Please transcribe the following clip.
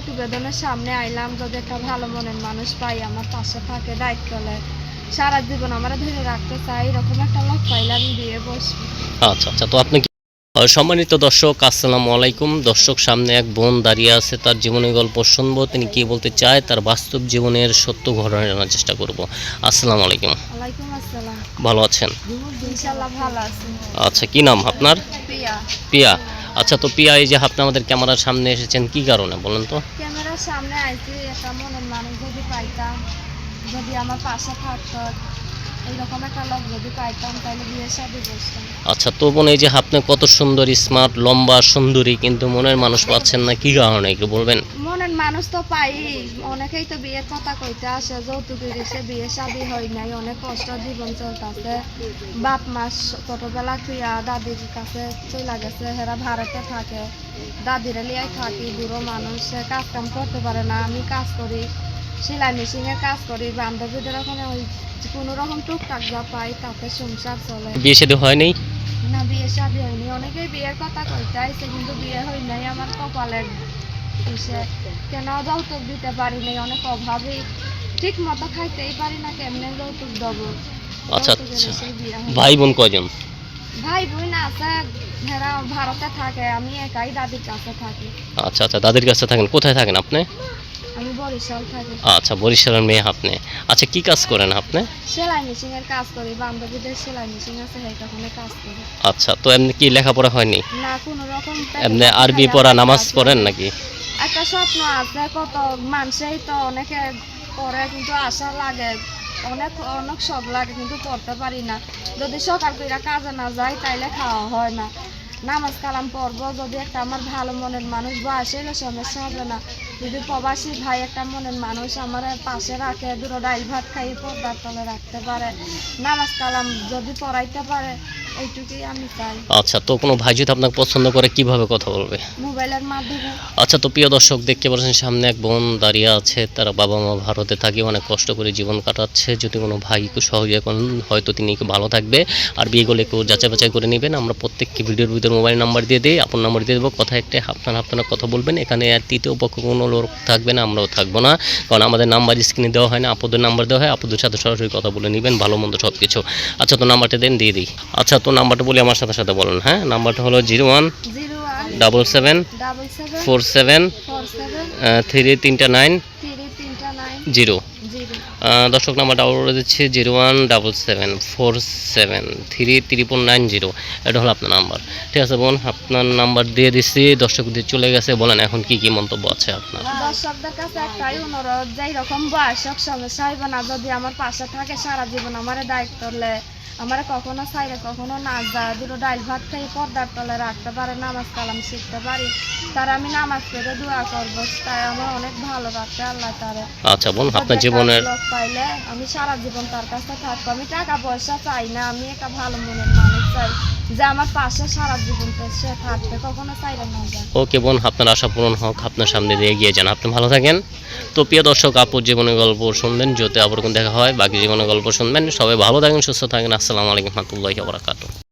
প্রতিবেদনের সামনে আইলাম যদি একটা ভালো মনের মানুষ পাই আমার পাশে থাকে দায়িত্ব নেয় সারা জীবন আমরা ধরে রাখতে চাই এরকম একটা লোক পাইলে আমি বিয়ে বসবো। আচ্ছা আচ্ছা তো আপনি সম্মানিত দর্শক আসসালামু আলাইকুম। দর্শক সামনে এক বোন দাঁড়িয়ে আছে তার জীবনের গল্প শুনব। তিনি কি বলতে চায় তার বাস্তব জীবনের সত্য ঘটনা জানার চেষ্টা করব। আসসালামু আলাইকুম। ওয়ালাইকুম আসসালাম। ভালো আছেন? ইনশাল্লাহ ভালো আছি। আচ্ছা কি নাম আপনার? পিয়া। আচ্ছা তো পিয়া এই যে আপনি আমাদের ক্যামেরার সামনে এসেছেন কি কারণে বলেন তো? ক্যামেরার সামনে আইছি একটা মনের মানুষ যদি পাইতাম যদি আমার পাশে থাকতো এইরকম একটা লোক যদি পাইতাম তাহলে বিয়ে শাদি বসতাম আচ্ছা তো বোন এই যে আপনি কত সুন্দর স্মার্ট লম্বা সুন্দরী কিন্তু মনের মানুষ পাচ্ছেন না কি কারণে একটু বলবেন? মানুষ তো পাই অনেকেই তো বিয়ের কথা কইতে আসে যৌতুকের এসে বিয়ে শাদি হয় নাই অনেক কষ্ট জীবন চলতেছে। বাপ মাস ছোটবেলা তুইয়া দাদির কাছে চলে গেছে হেরা ভারতে থাকে। দাদিরা লিয়াই থাকি বুড়ো মানুষ সে কাজ কাম করতে পারে না আমি কাজ করি সেলাই মেশিনের কাজ করি বান্ধবীদের ওখানে ওই কোনো রকম টুকটাক যা পাই তাতে সংসার চলে। বিয়ে শাদী হয়নি না বিয়ে শাদি হয়নি অনেকেই বিয়ের কথা কইতে আইছে কিন্তু বিয়ে হয় নাই আমার কপালের ইসে কেন যৌতুক দিতে পারি নাই অনেক অভাবে। ঠিক মতো খাইতেই পারি না কেমনে যৌতুক দেবো? আচ্ছা, আচ্ছা। ভাই বোন কয়জন? ভাই বোন আছে হেরা ভারতে থাকে আমি একাই দাদির কাছে থাকি। আচ্ছা আচ্ছা দাদির কাছে থাকেন কোথায় থাকেন আপনি? আমি বরিশাল থাকি। আচ্ছা বরিশালের মেয়ে আপনি। আচ্ছা কি কাজ করেন আপনি? সেলাই মেশিনের কাজ করি বান্ধবীদের সেলাই মেশিন আছে সেখানে কাজ করি। আচ্ছা তো এমনি কি লেখাপড়া হয়নি? না কোনো রকম এমনি আরবি পড়া নামাজ পড়েন নাকি? একটা স্বপ্ন আছে, কত মানুষেই তো অনেকে পড়ে কিন্তু আশা লাগে, অনেক অনেক শখ লাগে কিন্তু পড়তে পারি না। যদি সকাল কইরা কাজে না যাই, তাইলে খাওয়া হয় না। নামাজ কালাম পড়ব, যদি একটা আমার ভালো মনের মানুষ বয়সে এলে সমস্যা হবে না। যদি প্রবাসী ভাই একটা মনের মানুষ আমার পাশে রাখে দুটো ডাইল ভাত খাইয়ে পর্দার তলে রাখতে পারে নামাজ কালাম যদি পড়াইতে পারে এইটুকুই আমি চাই। আচ্ছা তো কোনো ভাই যদি আপনাকে পছন্দ করে কীভাবে কথা বলবে? মোবাইলের মাধ্যমে। আচ্ছা তো প্রিয় দর্শক দেখতে পাচ্ছেন সামনে এক বোন দাঁড়িয়ে আছে তার বাবা মা ভারতে থাকে অনেক কষ্ট করে জীবন কাটাচ্ছে যদি কোনো ভাই একটু সহযোগিতা করেন হয়তো তিনি একটু ভালো থাকবে আর বিয়ে করলে একটু যাচাই বাছাই করে নেবেন আমরা প্রত্যেককে ভিডিওর ভিতরে মোবাইল নাম্বার দিয়ে দিই আপনার নাম্বার দিয়ে দেবো কথা একটা আপনার আপনারা কথা বলবেন এখানে তৃতীয় পক্ষ কোনো লোক থাকবে না আমরাও থাকব না। কারণ আমাদের নাম্বার স্ক্রিনে দেওয়া হয় না আপদের নাম্বার দেওয়া হয় আপুদের সাথে সরাসরি কথা বলে নেবেন ভালো মন্দ সব কিছু আচ্ছা তো নাম্বারটা দেন দিয়ে দিই। আচ্ছা তো নাম্বারটা বলি আমার সাথে সাথে বলেন হ্যাঁ? নাম্বারটা হলো zero one double seven four seven three তিনটা নাইন জিরো দর্শক নাম্বার ডাউনলোড দিচ্ছি zero one double seven four seven three triple nine zero এটা হলো আপনার নাম্বার ঠিক আছে বোন, আপনার নাম্বার দিয়ে দিচ্ছি দর্শক দিয়ে চলে গেছে, বলেন এখন কি কি মন্তব্য আছে আপনার। দর্শকদের কাছে একটাই অনুরোধ যে এরকম বয়সক সমস্যা হইব না যদি আমার পাশে থাকে, সারা জীবন আমার দায়িত্ব আমার কখনো সাইরে কখনো নাচ যায় দুটো ডাইল ভাত খাই পর্দার তলে রাখতে পারে নামাজ কালাম শিখতে পারি। তার আমি নামাজ পড়ে দোয়া করব তাই আমার অনেক ভালো রাখতে আল্লাহ তারে। আচ্ছা বোন আপনার জীবনের পাইলে আমি সারা জীবন তার কাছে থাকব। আমি টাকা পয়সা চাই না আমি একটা ভালো মনের মানুষ চাই। ওকে বোন, আপনার আশা পূরণ হোক, আপনার সামনে দিয়ে গিয়ে যান। আপনি ভালো থাকেন। তো প্রিয় দর্শক আপুর জীবনের গল্প শুনবেন যদি আবার দেখা হয়, বাকি জীবনের গল্প শুনবেন। সবাই ভালো থাকেন, সুস্থ থাকেন। আসসালামু আলাইকুম রহমতুল্লাহ ওয়া বারাকাতুহু।